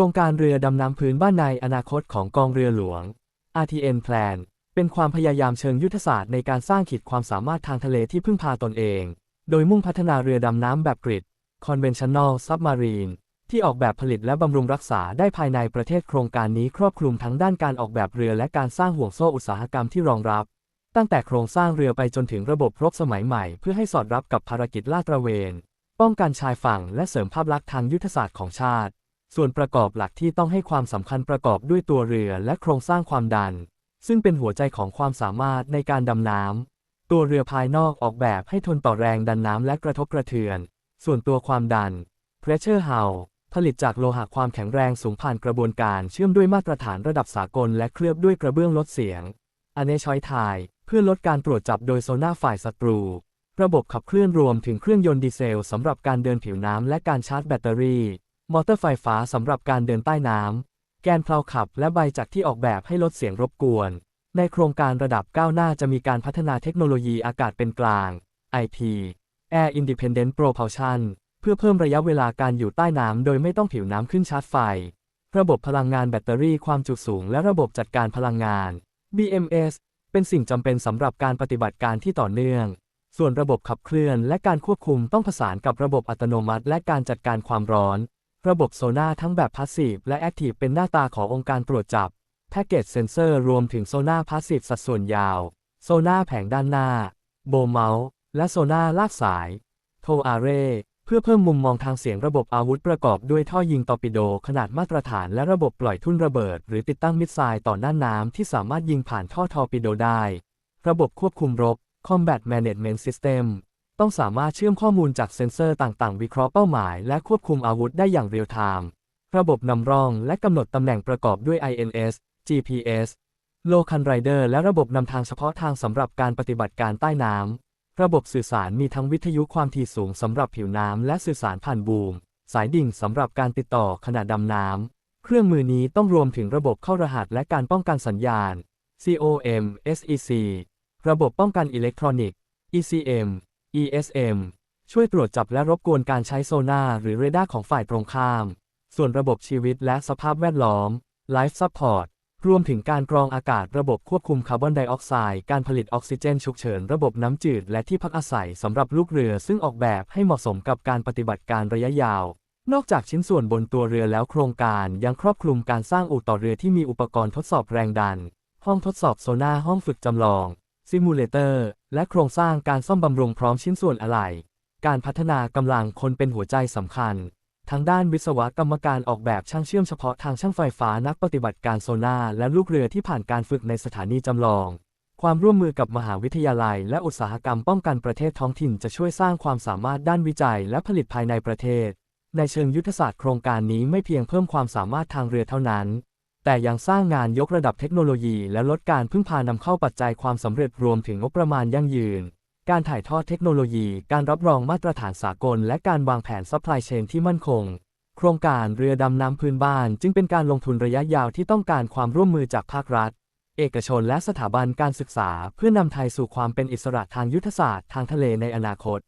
ครงการเรือดำน้ำพื้นบ้านในอนาคตของกองเรือหลวง RTN Plan เป็นความพยายามเชิงยุทธศาสตร์ในการสร้างขีดความสามารถทางทะเลที่พึ่งพาตนเอง โดยมุ่งพัฒนาเรือดำน้ำแบบกริด Conventional Submarine ที่ออกแบบผลิตและบำรุงรักษาได้ภายในประเทศโครงการนี้ครอบคลุมทั้งด้านการออกแบบเรือและการสร้างห่วงโซ่อุตสาหกรรมที่รองรับ ตั้งแต่โครงสร้างเรือไปจนถึงระบบรบสมัยใหม่ เพื่อให้สอดรับกับภารกิจลาดตระเวน ป้องกันชายฝั่งและเสริมภาพลักษณ์ทางยุทธศาสตร์ของชาติ ส่วนประกอบหลักที่ต้องให้ความสำคัญประกอบด้วยตัวเรือและโครงสร้างความดัน ซึ่งเป็นหัวใจของความสามารถในการดำน้ำ ตัวเรือภายนอกออกแบบให้ทนต่อแรงดันน้ำและกระทบกระเทือน ส่วนตัวความดัน pressure hull ผลิตจากโลหะความแข็งแรงสูงผ่านกระบวนการเชื่อมด้วยมาตรฐานระดับสากลและเคลือบด้วยกระเบื้องลดเสียงอเนชอยทาย เพื่อลดการตรวจจับโดยโซน่าฝ่ายศัตรู ระบบขับเคลื่อนรวมถึงเครื่องยนต์ดีเซลสำหรับการเดินผิวน้ำและการชาร์จแบตเตอรี่ มอเตอร์ไฟฟ้าสำหรับการเดินใต้น้ำ แกนเพลาขับและใบจักรที่ออกแบบให้ลดเสียงรบกวน ในโครงการระดับก้าวหน้าจะมีการพัฒนาเทคโนโลยีอากาศเป็นกลาง IP Air Independent Propulsion เพื่อเพิ่มระยะเวลาการอยู่ใต้น้ำโดยไม่ต้องผิวน้ำขึ้นชาร์จไฟ ระบบพลังงานแบตเตอรี่ความจุสูงและระบบจัดการพลังงาน BMS เป็นสิ่งจำเป็นสำหรับการปฏิบัติการที่ต่อเนื่อง ส่วนระบบขับเคลื่อนและการควบคุมต้องผสานกับระบบอัตโนมัติ และการจัดการความร้อน ระบบโซน่าทั้งแบบพาสซีฟและแอคทีฟเป็นหน้าตาขององค์การตรวจจับ แพ็กเกจเซนเซอร์รวมถึงโซน่าพาสซีฟสัดส่วนยาว โซน่าแผงด้านหน้า โบเมาส์ และโซน่าลากสาย โทอาเรเพื่อเพิ่มมุมมองทางเสียงระบบอาวุธประกอบด้วยท่อยิงตอร์ปิโดขนาดมาตรฐานและระบบปล่อยทุ่นระเบิด หรือติดตั้งมิสไซล์ต่อหน้าน้ำที่สามารถยิงผ่านท่อทอร์ปิโดได้ ระบบควบคุมรบ Combat Management System ต้องสามารถเชื่อมข้อมูลจากเซ็นเซอร์ต่างๆ วิเคราะห์เป้าหมาย และควบคุมอาวุธได้อย่างเรียลไทม์ ระบบนำร่องและกำหนดตำแหน่งประกอบด้วย INS GPS โลคันไรเดอร์และระบบนำทางเฉพาะทางสำหรับการปฏิบัติการใต้น้ำ ระบบสื่อสารมีทั้งวิทยุความถี่สูงสำหรับผิวน้ำและสื่อสารผ่านบูม สายดิ่งสำหรับการติดต่อขณะดำน้ำ เครื่องมือนี้ต้องรวมถึงระบบเข้ารหัสและการป้องกันสัญญาณ COM SEC ระบบป้องกันอิเล็กทรอนิกส์ ECM ESM ช่วยตรวจจับและรบกวนการใช้โซนาหรือเรดาร์ของฝ่ายตรงข้าม ส่วนระบบชีวิตและสภาพแวดล้อม Life Support รวมถึงการกรองอากาศระบบควบคุมคาร์บอนไดออกไซด์การผลิตออกซิเจนฉุกเฉิน ระบบน้ำจืด และที่พักอาศัยสำหรับลูกเรือซึ่งออกแบบให้เหมาะสมกับการปฏิบัติการระยะยาว นอกจากชิ้นส่วนบนตัวเรือแล้วโครงการยังครอบคลุมการสร้างอู่ต่อเรือที่มีอุปกรณ์ทดสอบแรงดัน ห้องทดสอบโซน่าห้องฝึกจำลอง ซิมูเลเตอร์ และโครงสร้างการซ่อมบำรุงพร้อมชิ้นส่วนอะไหล่การพัฒนากำลังคนเป็นหัวใจสำคัญ ทางด้านวิศวกรรมการออกแบบช่างเชื่อมเฉพาะทางช่างไฟฟ้านักปฏิบัติการโซนาและลูกเรือที่ผ่านการฝึกในสถานีจำลอง ความร่วมมือกับมหาวิทยาลัย และอุตสาหกรรมป้องกันประเทศท้องถิ่นจะช่วยสร้างความสามารถด้านวิจัยและผลิตภายในประเทศ ในเชิงยุทธศาสตร์โครงการนี้ไม่เพียงเพิ่มความสามารถทางเรือเท่านั้น แต่ยังสร้างงานยกระดับเทคโนโลยีและลดการพึ่งพานำเข้าปัจจัยความสำเร็จรวมถึงงบประมาณยั่งยืน การถ่ายทอดเทคโนโลยี การรับรองมาตรฐานสากล และการวางแผนซัพพลายเชนที่มั่นคง โครงการเรือดำน้ำพื้นบ้าน จึงเป็นการลงทุนระยะยาวที่ต้องการความร่วมมือจากภาครัฐ เอกชนและสถาบันการศึกษา เพื่อนำไทยสู่ความเป็นอิสระทางยุทธศาสตร์ทางทะเลในอนาคต